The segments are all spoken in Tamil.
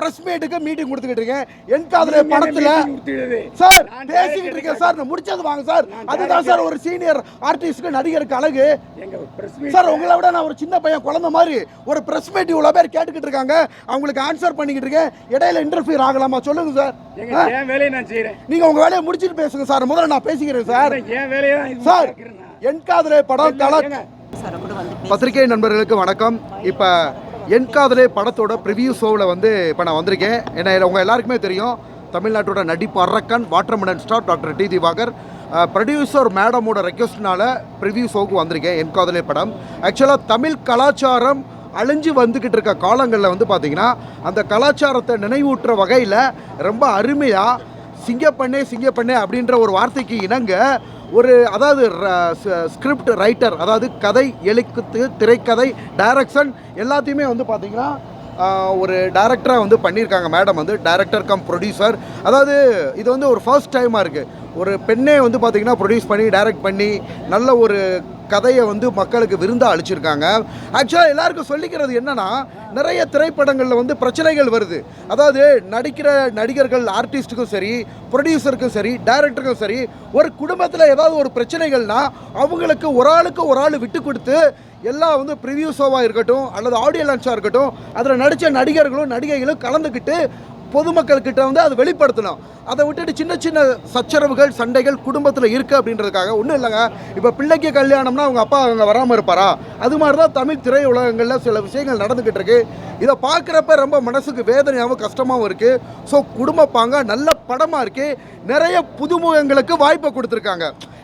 பிரஸ் மீட்டுக்கு மீட்டிங் கொடுத்துக்கிட்டு இருக்கேன். என் காதல படத்துல சார் பேசிக்கிட்டு இருக்கேன் சார் நான் முடிச்சது வாங்க சார். அதுதான் சார் ஒரு சீனியர் ஆர்டிஸ்ட்க்கு நடிகருக்கு அழகு. எங்க பிரஸ் மீட் சார் உங்களை விட நான் ஒரு சின்ன பையன் குழந்தை மாதிரி. ஒரு பிரஸ் மீட் இவ்வளவு பேர் கேட்டுக்கிட்டு இருக்காங்க. அவங்களுக்கு ஆன்சர் பண்ணிக்கிட்டு இருக்கேன். இடையில இன்டர்ஃபியர் ஆகலாமா? சொல்லுங்க சார்? என் வேலையை நான் செய்யறேன் நீங்க உங்க வேலையை முடிச்சிட்டு பேசுங்க சார். முதல்ல நான் பேசிக்கிறேன் சார். என் வேலையை சார். என் காதலே படம் கல ஏங்க, பத்திரிகை நண்பர்களுக்கு வணக்கம். இப்போ என் காதலே படத்தோட ப்ரிவியூ ஷோவில் வந்து இப்போ நான் வந்திருக்கேன். ஏன்னா உங்கள் எல்லாருக்குமே தெரியும் தமிழ்நாட்டோட நடிப்பு அரக்கன் watermelon star doctor D Diwakar. Producer மேடமோட ரெக்வஸ்ட்னால ப்ரிவியூ ஷோவுக்கு வந்திருக்கேன் என் காதலே படம். ஆக்சுவலாக தமிழ் கலாச்சாரம் அழிஞ்சு வந்துக்கிட்டு இருக்க காலங்களில் வந்து பார்த்தீங்கன்னா அந்த கலாச்சாரத்தை நினைவூட்டுற வகையில் ரொம்ப அருமையாக சிங்கப்பண்ணே சிங்கப்பண்ணே அப்படின்ற ஒரு வார்த்தைக்கு இணங்க ஒரு அதாவது ஸ்கிரிப்ட் ரைட்டர் அதாவது கதை எழுத்து திரைக்கதை டைரக்ஷன் எல்லாத்தையுமே வந்து பார்த்தீங்கன்னா ஒரு டைரக்டராக வந்து பண்ணியிருக்காங்க. மேடம் வந்து டைரக்டர் கம் ப்ரொடியூசர் அதாவது இது வந்து ஒரு ஃபர்ஸ்ட் டைமாக இருக்குது ஒரு பெண்ணே வந்து பார்த்தீங்கன்னா ப்ரொடியூஸ் பண்ணி டைரக்ட் பண்ணி நல்ல ஒரு கதையை வந்து மக்களுக்கு விருந்தாக அளிச்சிருக்காங்க. ஆக்சுவலாக எல்லாருக்கும் சொல்லிக்கிறது என்னன்னா நிறைய திரைப்படங்களில் வந்து பிரச்சனைகள் வருது. அதாவது நடிக்கிற நடிகர்கள் ஆர்டிஸ்ட்டுக்கும் சரி ப்ரொடியூசருக்கும் சரி டைரக்டருக்கும் சரி ஒரு குடும்பத்தில் ஏதாவது ஒரு பிரச்சனைகள்னா அவங்களுக்கு ஒரு ஆளுக்கு ஒரு ஆள் விட்டு கொடுத்து எல்லாம் வந்து ப்ரிவியூ ஷோவாக இருக்கட்டும் அல்லது ஆடியோ லான்ச்சாக இருக்கட்டும் அதில் நடித்த நடிகர்களும் நடிகைகளும் கலந்துக்கிட்டு பொதுமக்கள்கிட்ட வந்து அதை வெளிப்படுத்தணும். அதை விட்டுட்டு சின்ன சின்ன சச்சரவுகள் சண்டைகள் குடும்பத்தில் இருக்குது அப்படின்றதுக்காக. ஒன்றும் இல்லைங்க. இப்போ பிள்ளைக்கு கல்யாணம்னா அவங்க அப்பா அவங்க வராமல் இருப்பாரா? அது மாதிரி தான் தமிழ் திரையுலகங்களில் சில விஷயங்கள் நடந்துக்கிட்டு இருக்கு. இதை பார்க்குறப்ப ரொம்ப மனசுக்கு வேதனையாகவும் கஷ்டமாகவும் இருக்குது ஸோ குடும்ப பாங்க நல்ல படமாக இருக்குது நிறைய புதுமுகங்களுக்கு வாய்ப்பை கொடுத்துருக்காங்க.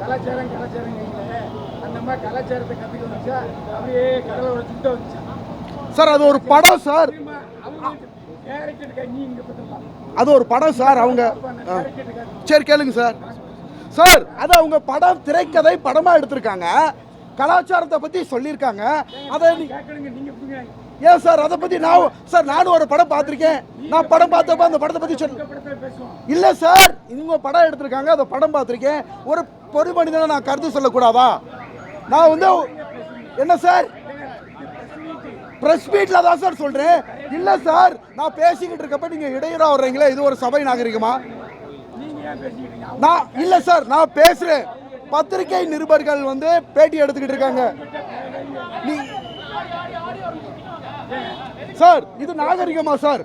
கலாச்சாரம் கலாச்சாரம் அந்த மாதிரி கலாச்சாரத்தை கற்றுக்க வச்சா அப்படியே கடலோட சுத்த வந்துச்சா? சார் அது ஒரு படம் சார். அது ஒரு படம் சார் அவங்க. சரி கேளுங்க சார். சார் அது அவங்க படம் திரைக்கதை படமா எடுத்திருக்காங்க. கலாச்சாரத்தை பத்தி சொல்லியிருக்காங்க. அதை ஏன் சார் அதை பத்தி நான் சார் நானும் ஒரு படம் பார்த்திருக்கேன். நான் படம் பார்த்தப்ப அந்த படத்தை பத்தி சொல் இந்த படத்துல பேசுவோம். இல்ல சார். இவங்க படம் எடுத்திருக்காங்க அந்த படம் பார்த்திருக்கேன். ஒரு பொது மனிதனை நான் கருத்து சொல்லக்கூடாதா? நான் வந்து என்ன சார்? பிரஸ் மீட்ல தான் சார் சொல்றேன். இல்ல சார் நான் பேசிக்கிட்டு இருக்கப்ப நீங்க இடையூறா வர்றீங்களே இது ஒரு சபை நாகரிகமா? நான் இல்ல சார் நான் பேசுறேன். பத்திரிகை நிருபர்கள் வந்து பேட்டி எடுத்துக்கிட்டு இருக்காங்க. நீ- சார் இது நாகரிகமா சார்?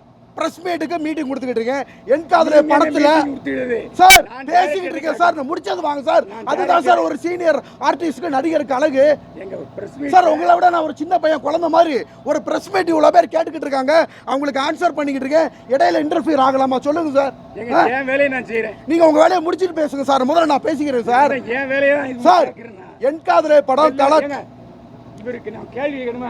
பிரஸ் மீட்டுக்கு மீட்டிங் கொடுத்துக்கிட்டு இருக்கேன். என் காதல படத்துல சார் பேசிக்கிட்டு இருக்கேன். சார் நான் முடிச்சது வாங்க சார் அதுதான் சார் ஒரு சீனியர் ஆர்டிஸ்ட்க்கு நடிகருக்கு அழகு. சார் உங்களை விட நான் ஒரு சின்ன பையன் குழந்தை மாதிரி. ஒரு பிரஸ் மீட் இவ்வளோ பேர் கேட்டுக்கிட்டு இருக்காங்க. அவங்களுக்கு ஆன்சர் பண்ணிக்கிட்டு இருக்கேன். இடையில இன்டர்ஃபியர் ஆகலாமா? சொல்லுங்க சார்? என் வேலையை நான் செய்யறேன் நீங்க உங்க வேலையை முடிச்சிட்டு பேசுங்க சார் முதல்ல நான் பேசிக்கிறேன் சார் என் வேலையை சார். என் காதலே படம் ஏங்க, இவருக்கு நான் கேள்வி கேட்கணுமா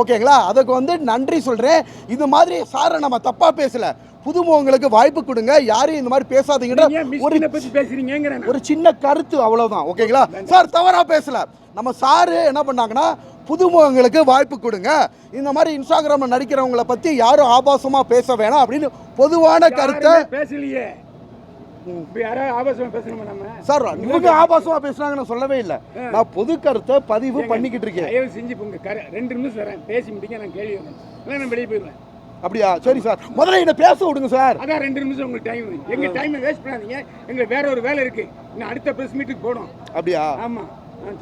ஓகேங்களா? அதுக்கு வந்து நன்றி சொல்கிறேன் இது மாதிரி சாரை நம்ம தப்பாக பேசல. புதுமுகங்களுக்கு வாய்ப்பு கொடுங்க. யாரையும் இந்த மாதிரி பேசாதீங்கன்ற ஒரு பேசுறீங்கிறேன் நான். ஒரு சின்ன கருத்து அவ்வளவுதான். ஓகேங்களா? சார் தவறா பேசல. நம்ம சாரு என்ன பண்ணாங்கன்னா புதுமுகங்களுக்கு வாய்ப்பு கொடுங்க. இந்த மாதிரி இன்ஸ்டாகிராம்ல நடிக்கிறவங்கள பத்தி யாரும் ஆபாசமா பேச வேணாம் அப்படின்னு பொதுவான கருத்தை யாருமே பேசலையே இப்ப யாராவது ஆபாசமா பேசணுமா நம்ம சார் இவங்க ஆபாசமா பேசுனாங்க நான் சொல்லவே இல்லை. நான் பொது கருத்தை பதிவு பண்ணிக்கிட்டு இருக்கேன். செஞ்சு உங்க ரெண்டு நிமிஷம் வரேன் பேசி முடிக்க நான் கேள்வி இல்லை நான் வெளியே போயிடுவேன். அப்படியா? சரி சார். முதல்ல என்ன பேச விடுங்க சார். அதான் ரெண்டு நிமிஷம் உங்களுக்கு டைம் எங்க டைமை வேஸ்ட் பண்ணாதீங்க. எங்களுக்கு வேற ஒரு வேலை இருக்கு. இன்னும் அடுத்த பிரஸ் மீட்டுக்கு போகணும். அப்படியா? ஆமா.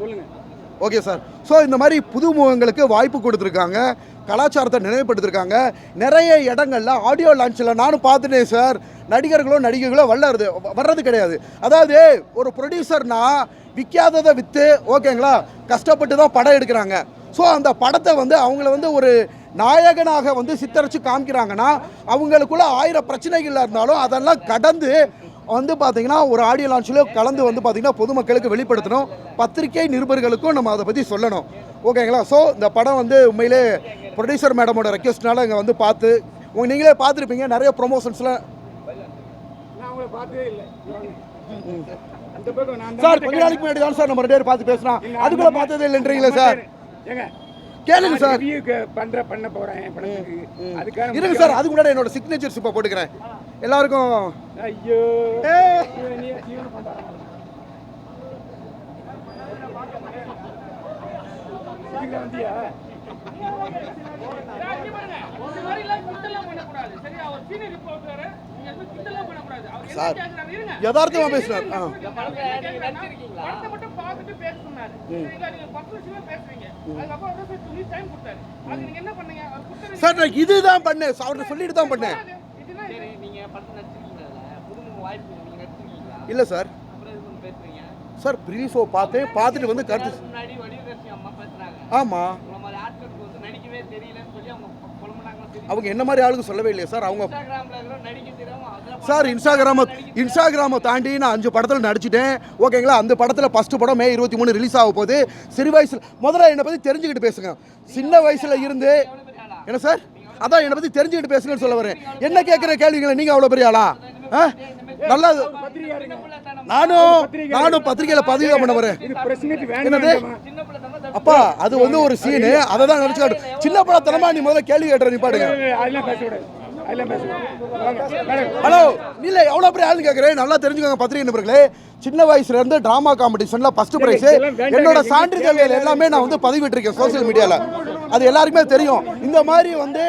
சொல்லுங்க. Okay sir. ஸோ இந்த மாதிரி புதுமுகங்களுக்கு வாய்ப்பு கொடுத்துருக்காங்க. கலாச்சாரத்தை நினைவுபடுத்திருக்காங்க. நிறைய இடங்கள்ல ஆடியோ லான்ச்சில் நானும் பார்த்துட்டேன் சார் நடிகர்களோ நடிகைகளோ வல்லறது வர்றது கிடையாது. அதாவது ஒரு ப்ரொடியூசர்னா விற்காததை விற்று ஓகேங்களா கஷ்டப்பட்டு தான் படம் எடுக்கிறாங்க. ஸோ அந்த படத்தை வந்து அவங்கள வந்து ஒரு நாயகனாக வந்து சித்தரித்து காமிக்கிறாங்கன்னா அவங்களுக்குள்ள ஆயிரம் பிரச்சனைகள் இருந்தாலும் அதெல்லாம் கடந்து வந்து பார்த்திங்கன்னா ஒரு ஆடியோ லான்ச்சில் கலந்து வந்து பார்த்திங்கன்னா பொதுமக்களுக்கு வெளிப்படுத்தணும். பத்திரிகை நிருபர்களுக்கும் நம்ம அதை பற்றி சொல்லணும். ஓகேங்களா? ஸோ இந்த படம் வந்து உண்மையிலே ப்ரொடியூசர் மேடமோட ரெக்வஸ்ட்னால இங்கே வந்து பார்த்து உங்க நீங்களே பார்த்துருப்பீங்க நிறைய ப்ரொமோஷன்ஸில் நான் உங்களை பார்த்ததே இல்லை. அந்த பக்கம் நான் அந்த சார் கொஞ்ச நாளைக்கு முன்னாடி தான் சார் நம்ம ரெண்டு பேரும் பார்த்து பேசுகிறோம் அதுக்குள்ளே பார்த்ததே இல்லைன்றீங்களே சார். கேளுங்க சார். பண்ற பண்ண போறேன் அதுக்கான இருங்க சார் அதுக்கு முன்னாடி என்னோட சிக்னேச்சர்ஸ் இப்போ போட்டுக்கிறேன். எல்லாருக்கும். ஐயோ. வந்தியா? சார். யதார்த்தமா பேசுறாரு. சார் நான் இதுதான் பண்ணேன். அவர்கிட்ட சொல்லிட்டு தான் பண்ணேன். இல்லை? சார். சார் ப்ரீ ஷோ பார்த்தேன். பார்த்துட்டு வந்து கருத்து ஆமாம் உங்களை மாதிரி ஆட்களுக்கு வந்து நடிக்கவே தெரியலன்னு சொல்லி அவங்க என்ன மாதிரி ஆளுங்க சொல்லவே இல்லையா சார்? அவங்க சார் இன்ஸ்டாகிராமை இன்ஸ்டாகிராமை தாண்டி நான் அஞ்சு படத்தில் நடிச்சிட்டேன். ஓகேங்களா? அந்த படத்தில் ஃபஸ்ட்டு படம் மே இருபத்தி மூணு ரிலீஸ் ஆக போகுது. சிறு வயசில் முதல்ல என்னை பற்றி தெரிஞ்சுக்கிட்டு பேசுங்க. சின்ன வயசில் இருந்து என்ன சார்? அதான் என்னை பற்றி தெரிஞ்சுக்கிட்டு பேசுங்கன்னு சொல்ல வரேன். என்ன கேட்குற கேள்விகளை நீங்கள் அவ்வளோ பெரிய ஆளா? நல்லா. நானும் நானும் பத்திரிகையில் பதிவு பண்ண வரேன் இது பிரஸ் மீட் என்னது? அப்பா அது வந்து ஒரு சீனு அதை தான் நினச்சி காட்டு. சின்ன படத்தனமா நீ முதல்ல கேள்வி கேட்டுற நீ பாடுங்க. ஹலோ இல்ல எவ்வளவு பெரிய ஆளுன்னு கேக்குறேன். நல்லா தெரிஞ்சுக்கோங்க பத்திரிகை நண்பர்களே. சின்ன வயசுல இருந்து டிராமா காம்படிஷன்ல ஃபர்ஸ்ட் பிரைஸ். என்னோட சான்றிதழ்கள் எல்லாமே நான் வந்து பதிவிட்டிருக்கேன் சோஷியல் மீடியால அது எல்லாருக்குமே தெரியும். இந்த மாதிரி வந்து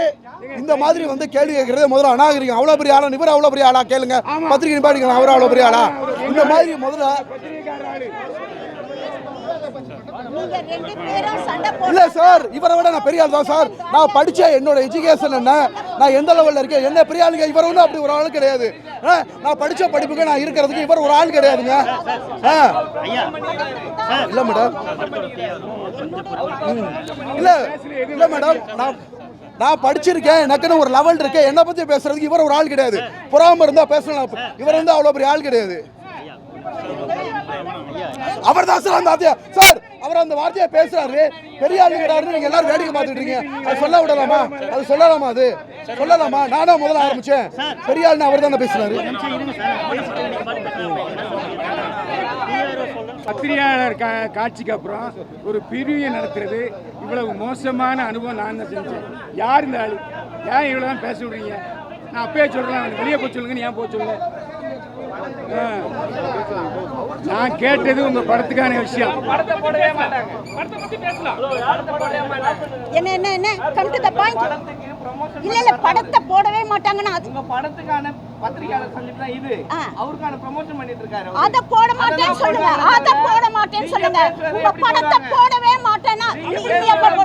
இந்த மாதிரி வந்து கேள்வி கேட்கறது முதல்ல அநாகரிகம். அவ்வளவு பெரிய ஆளா? இவர் அவ்வளவு பெரிய ஆளா? கேளுங்க. பத்திரிகை நிப்பாடிக்கலாம் அவர் அவ்வளவு பெரிய ஆளா? இந்த மாதிரி முதல்ல பத்திரிகைக்கார ஆளு. நீங்க ரெண்டு பேரும் சண்டை இல்ல சார். இவரை விட நான் பெரிய ஆள் தான் சார். நான் படிச்ச என்னோட எஜுகேஷன் என்ன? நான் எந்த லெவல்ல இருக்கேன்? என்ன பெரிய ஆளுங்க இவர் ஒன்றும் அப்படி ஒரு ஆள் கிடையாது. ஆ, நான் படிச்ச படிப்புக்கு நான் இருக்கிறதுக்கு இவர் ஒரு ஆள் கிடையாதுங்க. ஆ. இல்ல மேடம் இல்லை இல்ல இல்ல மேடம் நான் நான் படிச்சிருக்கேன். எனக்குன்னு ஒரு லெவல் இருக்கேன் என்னை பத்தி பேசுறதுக்கு இவர் ஒரு ஆள் கிடையாது. புறாம இருந்தா பேசலாம். இவர் வந்து அவ்வளவு பெரிய ஆள் கிடையாது. அவர் தான் சார் அந்த வார்த்தையை. சார் அவர் அந்த வார்த்தையை பேசுறாரு. பெரிய ஆளுங்கிறாரு நீங்க எல்லாரும் வேடிக்கை பார்த்துட்டு இருக்கீங்க. அது சொல்ல விடலாமா? அது சொல்லலாமா அது? சொல்லலாமா? நானா முதல்ல ஆரம்பிச்சேன். பெரிய ஆளுன்னு அவர் தான் பேசுறாரு. பத்திரிகையாளர் கா காட்சிக்கு அப்புறம் ஒரு பிரிவை நடத்துறது. இவ்வளவு மோசமான அனுபவம் நான் தான் செஞ்சேன். யார் இந்த ஏன் இவ்வளோ தான் பேச விடுறீங்க? நான் அப்பயே சொல்கிறேன் வெளியே போய் சொல்லுங்கன்னு ஏன் போச்சு சொல்லுங்க? நான் கேட்டது உங்கள் படத்துக்கான விஷயம். படத்தை போடவே மாட்டாங்க. படத்தை பத்தி பேசலாம். படத்தை போடவே மாட்டாங்க. என்ன என்ன என்ன? கம் டு த பாயிண்ட் படத்துக்கு ப்ரமோஷன் இல்ல இல்ல படத்தை போடவே மாட்டாங்கன்னா உங்க படத்துக்கான பத்திரிகையாளர் சந்திப்பு தான் இது. அவருக்கான ப்ரமோஷன் பண்ணிட்டு இருக்காரு. அத போட மாட்டேன்னு சொல்லுங்க. அத போட மாட்டேன்னு சொல்லுங்க. உங்க படத்தை போடவே மாட்டேன்னா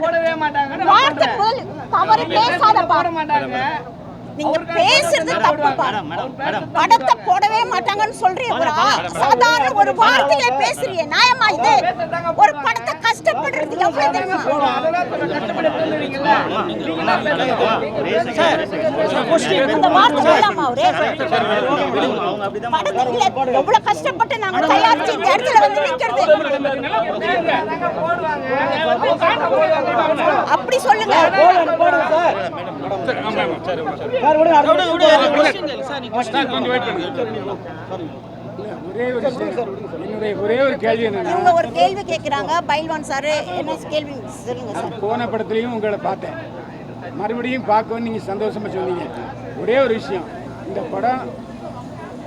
போடவே மாட்டாங்க வார்த்தை முதல் தவறு பேசாதப்பா. போட மாட்டாங்க. நீங்க பேசுறது தப்புப்பா படத்தை போடவே மாட்டாங்கன்னு சொல்றீங்க சாதாரண ஒரு வார்த்தையை பேசுறீங்க. நியாயமா இது? எவ்வளவு கஷ்டப்பட்டு நாங்க தயாரிச்சு இந்த இடத்துல வந்து நிக்கிறது அப்படி சொல்லுங்க என்னுடைய ஒரே ஒரு கேள்வி என்னன்னா இவங்க ஒரு கேள்வி கேக்குறாங்க பைல்வான் சார் என்ன கேள்வி சொல்லுங்க சார். போன படத்துலையும் உங்களை பார்த்தேன். மறுபடியும் பார்க்கவும் நீங்கள் சந்தோஷமா சொன்னீங்க. ஒரே ஒரு விஷயம் இந்த படம்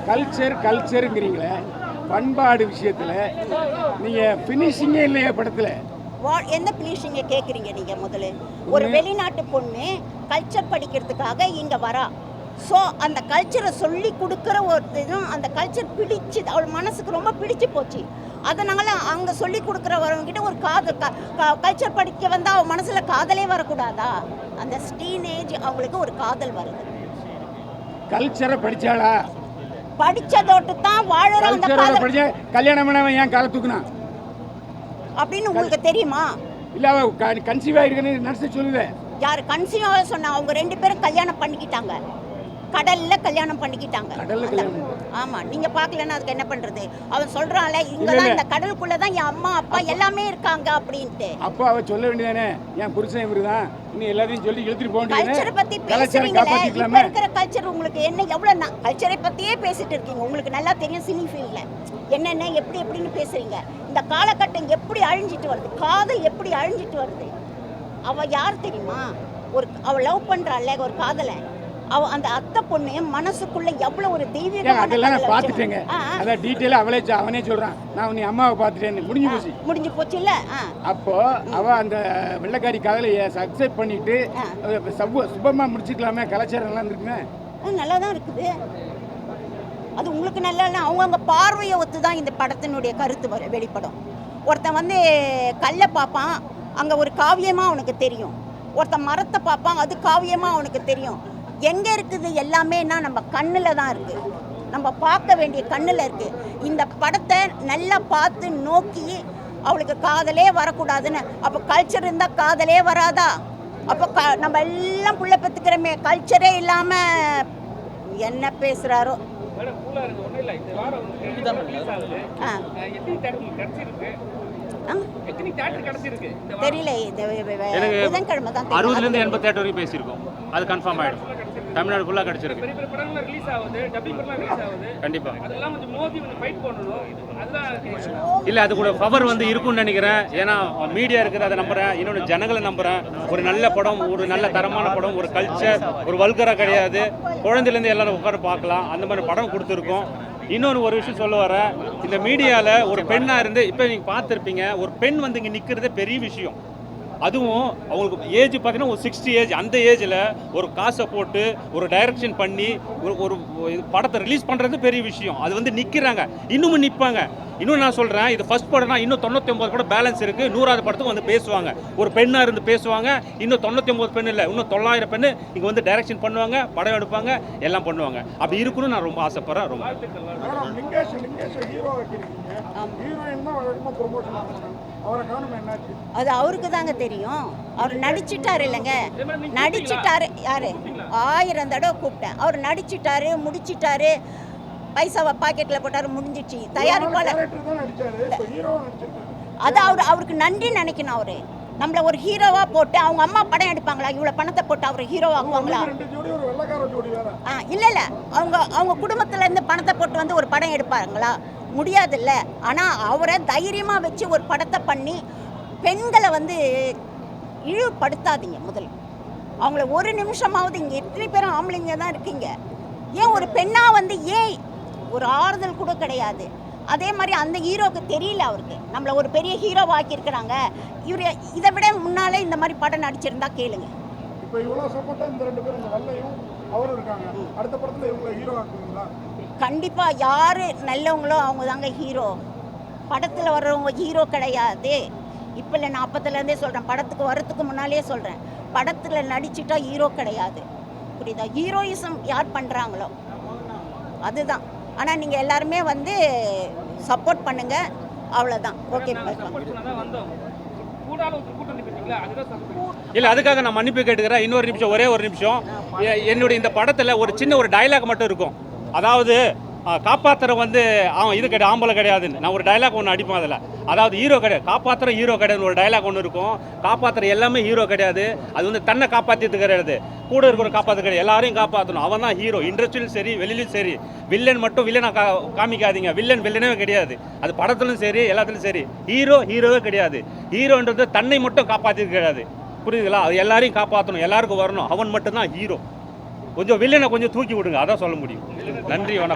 கல்ச்சர் கல்ச்சருங்கிறீங்களே பண்பாடு விஷயத்தில் நீங்கள் ஃபினிஷிங்கே இல்லையா படத்தில். வா- எந்த பிளீஷிங்க கேக்குறீங்க நீங்க முதல்ல? ஒரு வெளிநாட்டு பொண்ணு கல்ச்சர் படிக்கிறதுக்காக இங்க வரா. ஸோ அந்த கல்ச்சரை சொல்லி கொடுக்குற ஒரு இதுவும் அந்த கல்ச்சர் பிடிச்சு அவள் மனசுக்கு ரொம்ப பிடிச்சு போச்சு. அதனால அங்கே சொல்லி கொடுக்குறவங்ககிட்ட ஒரு காதல் கல்ச்சர் படிக்க வந்தால் அவள் மனசில் காதலே வரக்கூடாதா? அந்த ஸ்டீனேஜ் அவங்களுக்கு ஒரு காதல் வருது. கல்ச்சரை படிச்சாளா? படிச்சதோட்டு தான் வாழற அந்த படிச்ச கல்யாணம் பண்ணவன் ஏன் காலை தூக்குனான் அப்படின்னு உங்களுக்கு தெரியுமா? இல்லை அவள் கன்சீவ் ஆயிருக்குன்னு நர்ஸு சொல்லுதே யார் கன்சியூமர் சொன்னா அவங்க ரெண்டு பேரும் கல்யாணம் பண்ணிக்கிட்டாங்க. கடல்ல கல்யாணம் பண்ணிக்கிட்டாங்க. ஆமா நீங்க பார்க்கலன்னா அதுக்கு என்ன பண்றது? அவன் சொல்றான்ல இங்க இல்ல, தான் இல்ல. இந்த கடலுக்குள்ள தான் என் அம்மா அப்பா எல்லாமே இருக்காங்க அப்படின்ட்டு. அப்போ அவ சொல்ல வேண்டியதானே? என் புருஷன் இவரு தான் இன்னும் எல்லாத்தையும் சொல்லி இழுத்துட்டு போக கல்ச்சரை பத்தி பேசுறீங்களே இப்ப இருக்கிற கல்ச்சர் உங்களுக்கு என்ன எவ்வளவு கல்ச்சரை பத்தியே பேசிட்டு இருக்கீங்க. உங்களுக்கு நல்லா தெரியும் சினி ஃபீல்ட்ல என்னென்ன எப்படி எப்படின்னு பேசுறீங்க. இந்த காலகட்டம் எப்படி அழிஞ்சிட்டு வருது? காதல் எப்படி அழிஞ்சிட்டு வருது? அவ யார் தெரியுமா? ஒரு அவ லவ் பண்றாள்ல ஒரு காதலை அவ அந்த அத்தை பொண்ணு மனசுக்குள்ள எவ்வளவு ஒரு ஏன் தெய்வீகமான அதெல்லாம் நான் பார்த்துட்டேங்க. அதான் டீட்டெயிலாக அவளே அவனே சொல்றான். நான் உன்னை அம்மாவை பார்த்துட்டேன்னு. முடிஞ்சு போச்சு. முடிஞ்சு போச்சு இல்ல அப்போ அவ அந்த வெள்ளைக்காரி காதலை சக்செப்ட் பண்ணிட்டு சுபமா முடிச்சுக்கலாமே கலாச்சாரம் எல்லாம் இருக்குங்க நல்லா தான் இருக்குது. அது உங்களுக்கு நல்லா இல்லை அவங்கவுங்க பார்வையை ஒத்து தான் இந்த படத்தினுடைய கருத்து வர வெளிப்படும். ஒருத்தன் வந்து கல்லை பார்ப்பான் அங்கே ஒரு காவியமாக அவனுக்கு தெரியும். ஒருத்தன் மரத்தை பார்ப்பான் அது காவியமாக அவனுக்கு தெரியும். எங்கே இருக்குது எல்லாமேனா நம்ம கண்ணில் தான் இருக்குது நம்ம பார்க்க வேண்டிய கண்ணில் இருக்குது இந்த படத்தை நல்லா பார்த்து நோக்கி அவளுக்கு காதலே வரக்கூடாதுன்னு. அப்போ கல்ச்சர் இருந்தால் காதலே வராதா? அப்போ க நம்ம எல்லாம் புள்ள பெற்றுக்கிறோமே கல்ச்சரே இல்லாமல் என்ன பேசுகிறாரோ தெரியல புதன்கிழமை தான் அறுபதுலேருந்து தெரியும் எண்பது தேட்டர் வரைக்கும் பேசியிருக்கோம். அது கன்ஃபார்ம் ஆகிடும் தமிழ்நாடு ஃபுல்லாக கிடச்சிருக்கு. பெரிய பெரிய படங்கள்லாம் ரிலீஸ் ஆகுது டப்பிங் படம்லாம் ரிலீஸ் ஆகுது. கண்டிப்பாக அதெல்லாம் கொஞ்சம் மோதி கொஞ்சம் ஃபைட் பண்ணணும் இல்லை அது கூட பவர் வந்து இருக்கும்னு நினைக்கிறேன். ஏன்னா மீடியா இருக்கிற அதை நம்புறேன். இன்னொன்று ஜனங்களை நம்புறேன். ஒரு நல்ல படம் ஒரு நல்ல தரமான படம் ஒரு கல்ச்சர் ஒரு வல்கரா கிடையாது. குழந்தையிலேருந்து எல்லாரும் உட்காந்து பார்க்கலாம். அந்த மாதிரி படம் கொடுத்துருக்கோம். இன்னொன்று ஒரு விஷயம் சொல்ல வரேன். இந்த மீடியாவில் ஒரு பெண்ணாக இருந்து இப்போ நீங்கள் பார்த்துருப்பீங்க ஒரு பெண் வந்து இங்கே நிற்கிறதே பெரிய விஷயம். அதுவும் அவங்களுக்கு ஏஜ் பார்த்தீங்கன்னா ஒரு சிக்ஸ்டி ஏஜ் அந்த ஏஜில் ஒரு காசை போட்டு ஒரு டைரக்ஷன் பண்ணி ஒரு ஒரு படத்தை ரிலீஸ் பண்ணுறது பெரிய விஷயம். அது வந்து நிற்கிறாங்க இன்னமும் நிற்பாங்க இன்னும் நான் சொல்கிறேன் இது ஃபர்ஸ்ட் படம்னா இன்னும் தொண்ணூற்றி ஒம்பது படம் பேலன்ஸ் இருக்குது நூறாவது படத்துக்கு வந்து பேசுவாங்க. ஒரு பெண்ணாக இருந்து பேசுவாங்க. இன்னும் தொண்ணூற்றி ஒம்பது பெண் இல்லை இன்னும் தொள்ளாயிரம் பெண்ணு இங்கே வந்து டைரக்ஷன் பண்ணுவாங்க படம் எடுப்பாங்க எல்லாம் பண்ணுவாங்க. அப்படி இருக்கணும்னு நான் ரொம்ப ஆசைப்பட்றேன் ரொம்ப. அது அவருக்கு தாங்க தெரியும். அவர் நடிச்சிட்டாரு இல்லைங்க. நடிச்சிட்டாரு. யாரு? ஆயிரம் தடவை கூப்பிட்டேன். அவர் நடிச்சிட்டாரு முடிச்சிட்டாரு. பைசாவை பாக்கெட்ல போட்டாரு முடிஞ்சிச்சு. தயாரிப்பாளர். அது அவர் அவருக்கு நன்றி நினைக்கணும் அவரு. நம்மள ஒரு ஹீரோவா போட்டு அவங்க அம்மா படம் எடுப்பாங்களா? இவ்வளவு பணத்தை போட்டு அவர் ஹீரோ வேற. ஆ இல்ல இல்ல. அவங்க அவங்க குடும்பத்துல இருந்து பணத்தை போட்டு வந்து ஒரு படம் எடுப்பாங்களா? முடியாதுல்ல. ஆனா அவரை தைரியமா வச்சு ஒரு படத்தை பண்ணி பெண்களை வந்து இழிவுபடுத்தாதீங்க முதல்ல. அவங்கள ஒரு நிமிஷமாவது இங்க எத்தனை பேரும் ஆம்பளைங்க தான் இருக்கீங்க? ஏன் ஒரு பெண்ணா வந்து ஏன் ஒரு ஆறுதல் கூட கிடையாது. அதே மாதிரி அந்த ஹீரோக்கு தெரியல அவருக்கு. நம்மள ஒரு பெரிய ஹீரோவா ஆக்கியிருக்கிறாங்க. இவர் இதை விட முன்னாலே இந்த மாதிரி படம் நடிச்சிருந்தா கேளுங்க. இப்போ இவ்வளோ சப்போர்ட்டாக இந்த ரெண்டு பேரும் இந்த வெள்ளையும் அவரும் இருக்காங்க. அடுத்த படத்தில் இவங்களை ஹீரோ ஆக்குவீங்களா? கண்டிப்பாக யார் நல்லவங்களோ அவங்க தாங்க ஹீரோ படத்தில் வர்றவங்க ஹீரோ கிடையாது. இப்போ இல்லை நான் அப்பத்துலேருந்தே சொல்கிறேன் படத்துக்கு வர்றதுக்கு முன்னாலே சொல்கிறேன் படத்தில் நடிச்சுட்டா ஹீரோ கிடையாது. புரியுதா? ஹீரோயிசம் யார் பண்ணுறாங்களோ அதுதான். ஆனால் நீங்கள் எல்லாருமே வந்து சப்போர்ட் பண்ணுங்க. அவ்வளோதான் ஓகே இல்ல இல்லை அதுக்காக நான் மன்னிப்பு கேட்டுக்கிறேன். இன்னொரு நிமிஷம் ஒரே ஒரு நிமிஷம். என்னுடைய இந்த படத்தில் ஒரு சின்ன ஒரு டயலாக் மட்டும் இருக்கும். அதாவது ஆ, காப்பாத்துற வந்து அவன் இது கிடையாது ஆம்பளை கிடையாதுன்னு. நான் ஒரு டயலாக் ஒன்று அடிப்பேன் அதில். அதாவது ஹீரோ கிடையாது. காப்பாத்துற ஹீரோ கிடையாதுன்னு ஒரு டயலாக் ஒன்று இருக்கும். காப்பாத்துற எல்லாமே ஹீரோ கிடையாது. அது வந்து தன்னை காப்பாற்றிட்டு கிடையாது கூட இருக்கிற காப்பாற்ற கிடையாது. எல்லாரையும் காப்பாற்றணும் அவன் தான் ஹீரோ இண்டஸ்ட்ரியிலும் சரி வெளியிலும் சரி. வில்லன் மட்டும் வில்லனை கா காமிக்காதீங்க. வில்லன் வில்லனே கிடையாது. அது படத்துலையும் சரி எல்லாத்துலையும் சரி. ஹீரோ ஹீரோவே கிடையாது. ஹீரோன்றது தன்னை மட்டும் காப்பாற்றிட்டு கிடையாது புரியுதுங்களா? அது எல்லாரையும் காப்பாற்றணும் எல்லாருக்கும் வரணும். அவன் மட்டும்தான் ஹீரோ கொஞ்சம் வில்லனை கொஞ்சம் தூக்கி விடுங்க அதான் சொல்ல முடியும். நன்றி வணக்கம்.